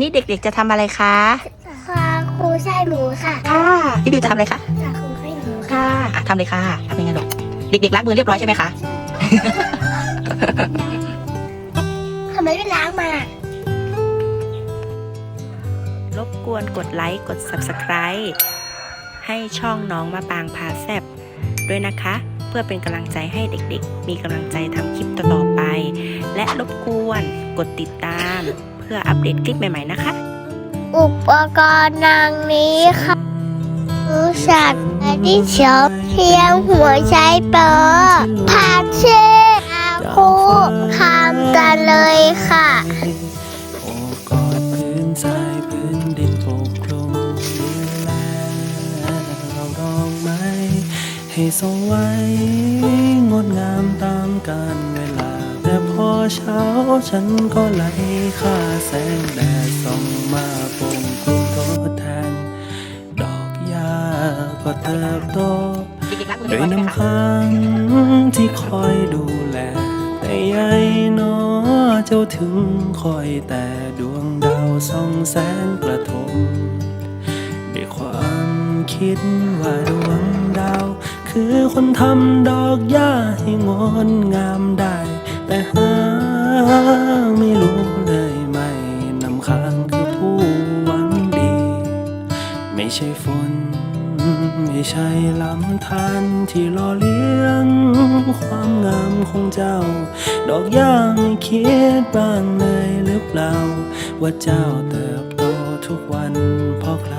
นี่เด็กๆ จะทำอะไรคะค่ะครูใช่หนูค่ะค่ะพี่บิวจะทำอะไรคะค่ะครูให้หนูค่ะค่ะอะทำเลยค่ะทำยังไงลูกเด็กๆล้างมือเรียบร้อยใช่ไหมคะทำไมไม่ล้างมารบกวนกดไลค์กด Subscribe ให้ช่องน้องมาปางพาแซบด้วยนะคะ เพื่อเป็นกำลังใจให้เด็กๆ มีกำลังใจทำคลิปต่อๆไป และรบกวนกดติดตามเพื่ออัปเดตคลิปใหม่ๆนะคะ อุปกรณ์นางนี้ค่ะรู้สัตว์ที่เฉียวเทียมหัวใช้เปอร์พาเช่อาคูคำกันเลยค่ะโอบกอดพื้นทรายพื้นดินปกคลุมดูแลเราดอกไม้ให้ทรงไว้งดงามตามกา เช้าฉันก็ไหลค่าแสงแดดส่องมาปกคลุมทดแทน ดอกหญ้าก็เติบโตด้วยน้ำค้างที่คอยดูแล แต่ใยหนอเจ้าถึงคอยแต่ดวงดาวส่องแสงกระทมด้วยความคิดว่าดวงดาว คือคนทำดอกหญ้าให้งดงาม ใช่ฝน ไม่ใช่ลำธารที่หล่อเลี้ยง ความงามของเจ้า ดอกย่างคิดบ้างเลยหรือเปล่า ว่าเจ้าเติบโตทุกวันเพราะใคร